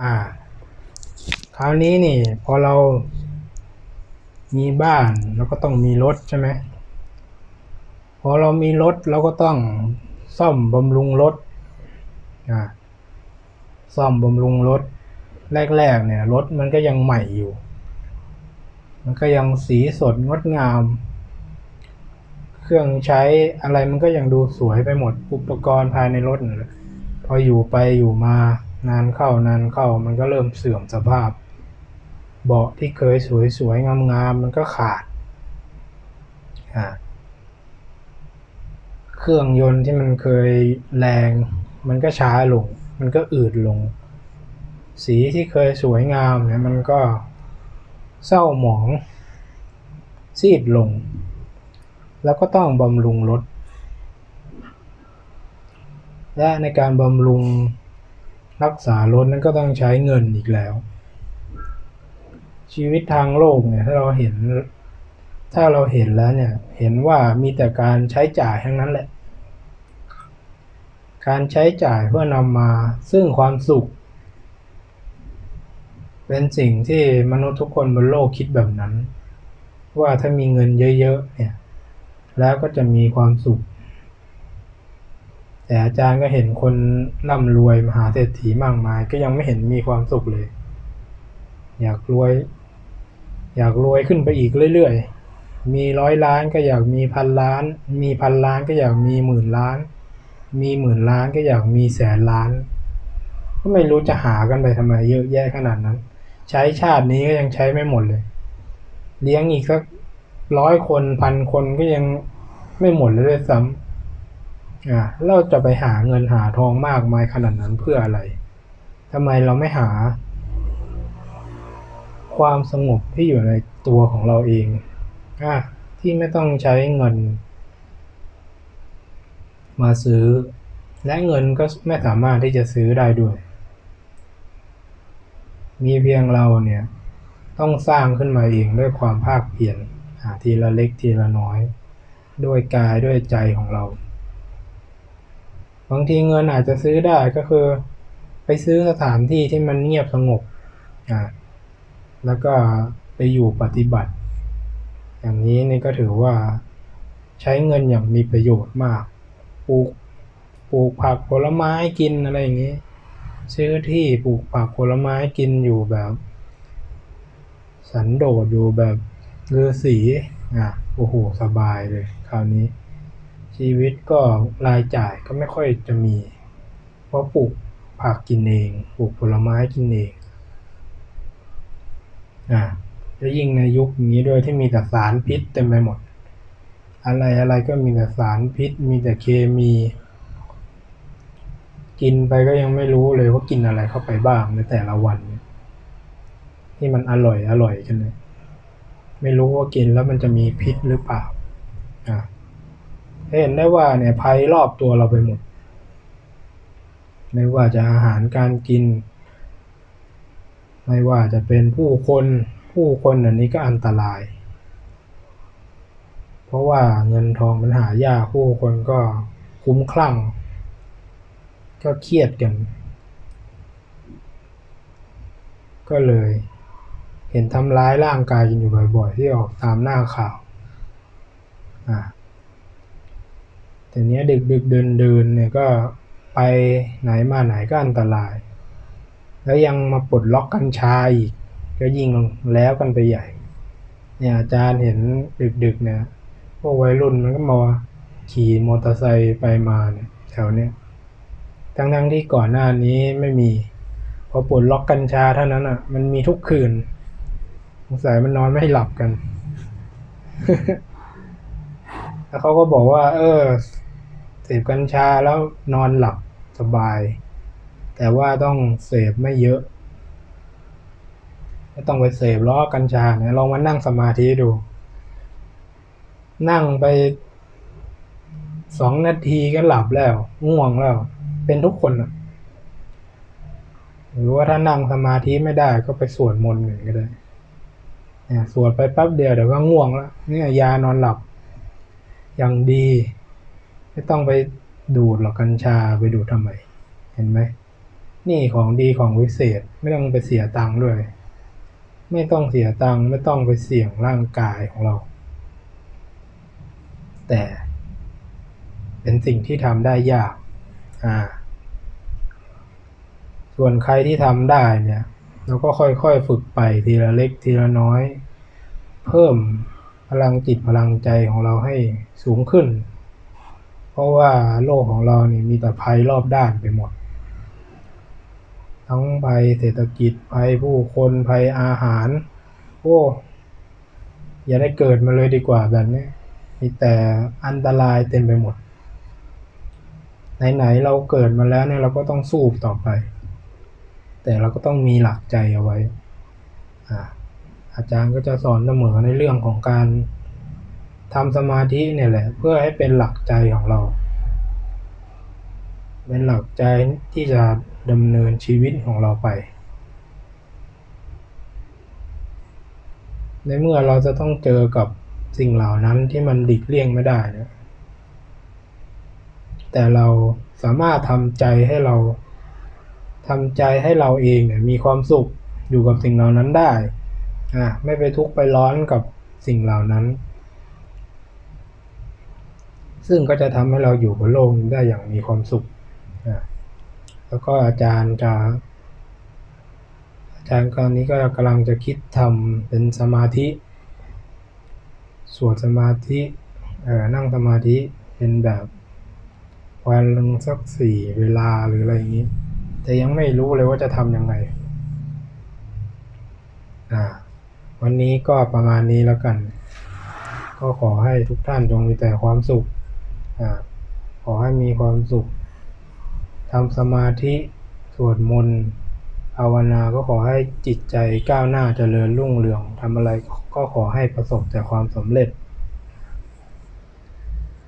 อ่า คราวนี้นี่พอเรามีบ้านเราก็ต้องมีรถใช่ไหมพอเรามีรถเราก็ต้องซ่อมบำรุงรถอ่าซ่อมบำรุงรถแรกๆเนี่ยรถมันก็ยังใหม่อยู่ มันก็ยังสีสดงดงาม เครื่องใช้อะไรมันก็ยังดูสวยไปหมดอุปกรณ์ภายในรถพออยู่ไปอยู่มา นานเข้านานเข้ามันก็เริ่มเสื่อมสภาพ เบาะที่เคยสวยๆงามๆมันก็ขาดเครื่องยนต์ที่มันเคยแรง มันก็ช้าลง มันก็อืดลง สีที่เคยสวยงามเนี่ยมันก็เศร้าหมอง ซีดลง แล้วก็ต้องบำรุงรถและในการบำรุง รักษารถนั้นก็ต้องใช้เงินอีกแล้ว ชีวิตทางโลกเนี่ยถ้าเราเห็น ถ้าเราเห็นแล้วเนี่ยเห็นว่ามีแต่การใช้จ่ายทั้งนั้นแหละ การใช้จ่ายเพื่อนำมาซึ่งความสุข เป็นสิ่งที่มนุษย์ทุกคนบนโลกคิดแบบนั้น ว่าถ้ามีเงินเยอะๆเนี่ยแล้วก็จะมีความสุข แต่อาจารย์ก็เห็นคนร่ำรวยมหาเศรษฐีมากมาย ก็ยังไม่เห็นมีความสุขเลย อยากรวย อยากรวยขึ้นไปอีกเรื่อยๆ มีร้อยล้านก็อยากมีพันล้าน มีพันล้านก็อยากมีหมื่นล้าน มีหมื่นล้านก็อยากมีแสนล้าน ก็ไม่รู้จะหากันไปทำไมเยอะแยะขนาดนั้น ใช้ชาตินี้ก็ยังใช้ไม่หมดเลย เลี้ยงอีกสักร้อยคนพันคนก็ยังไม่หมดเลยด้วยซ้ำ อ่าเราจะไปหาเงินหาทองมากมายขนาดนั้นเพื่ออะไรทำไมเราไม่หา ความสงบที่อยู่ในตัวของเราเองอะที่ไม่ต้องใช้เงิน มาซื้อ และเงินก็ไม่สามารถที่จะซื้อได้ด้วย มีเพียงเราเนี่ยต้องสร้างขึ้นมาเองด้วยความภาคเพียรทีละเล็กทีละน้อย ด้วยกายด้วยใจของเรา บางทีเงินอาจจะซื้อได้ก็คือ ไปซื้อสถานที่ที่มันเงียบสงบอ่าแล้วก็ไปอยู่ปฏิบัติ อย่างนี้นี่ก็ถือว่าใช้เงินอย่างมีประโยชน์มาก ปลูกปลูกผักผลไม้กินอะไรอย่างนี้ ซื้อที่ปลูกผักผลไม้กินอยู่แบบ สันโดษอยู่แบบฤาษีอะโอ้โหสบายเลยคราวนี้ ชีวิตก็รายจ่ายก็ไม่ค่อยจะมี เพราะปลูกผักกินเองปลูกผลไม้กินเองอ่าแล้วยิ่งในยุคนี้ด้วยที่มีแต่สารพิษเต็มไปหมด อะไรอะไรก็มีแต่สารพิษ มีแต่เคมี กินไปก็ยังไม่รู้เลยว่ากินอะไรเข้าไปบ้างในแต่ละวันที่มันอร่อยอร่อยกันเลยไม่รู้ว่ากินแล้วมันจะมีพิษหรือเปล่าอ่า เห็นได้ว่าเนี่ยภัยรอบตัวเราไปหมด ไม่ว่าจะอาหารการกิน ไม่ว่าจะเป็นผู้คนผู้คนอันนี้ก็อันตราย เพราะว่าเงินทองมันหายากผู้คนก็คุ้มคลั่ง ก็เครียดกัน ก็เลย เห็นทำร้ายร่างกายกันอยู่บ่อยๆ ที่ออกตามหน้าข่าวอ่า แต่เนี้ยดึกดึกเดินเดินเนี่ยก็ไปไหนมาไหนก็อันตราย แล้วยังมาปลดล็อกกัญชาอีก ก็ยิ่งแล้วกันไปใหญ่ เนี่ยอาจารย์เห็นดึกๆเนี่ยพวกวัยรุ่นมันก็มาขี่มอเตอร์ไซค์ไปมาเนี่ยแถวเนี้ยทั้งๆที่ก่อนหน้านี้ไม่มี พอปลดล็อกกัญชาเท่านั้นอะ มันมีทุกคืนสงสัยมันนอนไม่หลับกัน แล้วเขาก็บอกว่า เออ เสพกัญชาแล้วนอนหลับสบาย แต่ว่าต้องเสพไม่เยอะไม่ต้องไปเสพล้อกัญชาเนี่ยลองมานั่งสมาธิดู นั่งไปสองนาทีก็หลับแล้วง่วงแล้ว เป็นทุกคนอะหรือว่าถ้านั่งสมาธิไม่ได้ก็ไปสวดมนต์หนึ่งก็ได้เนี่ยสวดไปแป๊บเดียวเดี๋ยวก็ง่วงแล้วเนี่ยยานอนหลับ อย่างดี ไม่ต้องไปดูดหรอกกัญชาไปดูดทำไม เห็นไหม นี่ของดีของวิเศษ ไม่ต้องไปเสียตังค์ด้วย ไม่ต้องเสียตังค์ไม่ต้องไปเสี่ยงร่างกายของเรา แต่เป็นสิ่งที่ทำได้ยาก อ่า ส่วนใครที่ทำได้เนี่ยเราก็ค่อยๆฝึกไปทีละเล็กทีละน้อย เพิ่มพลังจิตพลังใจของเราให้สูงขึ้น เพราะว่าโลกของเรานี่มีแต่ภัยรอบด้านไปหมด ทั้งภัยเศรษฐกิจภัยผู้คนภัยอาหาร โอ้ อย่าได้เกิดมาเลยดีกว่าแบบนี้ มีแต่อันตรายเต็มไปหมด ไหนๆเราเกิดมาแล้วเนี่ยเราก็ต้องสู้ต่อไป แต่เราก็ต้องมีหลักใจเอาไว้อ่าอาจารย์ก็จะสอนเสมอในเรื่องของการ ทำสมาธิเนี่ยแหละ เพื่อให้เป็นหลักใจของเรา เป็นหลักใจที่จะดำเนินชีวิตของเราไป ในเมื่อเราจะต้องเจอกับสิ่งเหล่านั้นที่มันดิกเลี่ยงไม่ได้นะแต่เราสามารถทำใจให้เราทำใจให้เราเองเนี่ยมีความสุขอยู่กับสิ่งเหล่านั้นได้อะไม่ไปทุกข์ไปร้อนกับสิ่งเหล่านั้น ซึ่งก็จะทำให้เราอยู่บนโลกได้อย่างมีความสุข แล้วก็อาจารย์จะอาจารย์ตอนนี้ก็กำลังจะคิดทำเป็นสมาธิ สวดสมาธิเอ่อนั่งสมาธิเป็นแบบวันหนึ่งสักสี่เวลาหรืออะไรอย่างนี้ แต่ยังไม่รู้เลยว่าจะทำยังไง อ่า วันนี้ก็ประมาณนี้แล้วกัน ก็ขอให้ทุกท่านจงมีแต่ความสุข ขอให้มีความสุขทำสมาธิสวดมนต์ภาวนาก็ขอให้จิตใจก้าวหน้าเจริญรุ่งเรืองทำอะไรก็ขอให้ประสบแต่ความสำเร็จ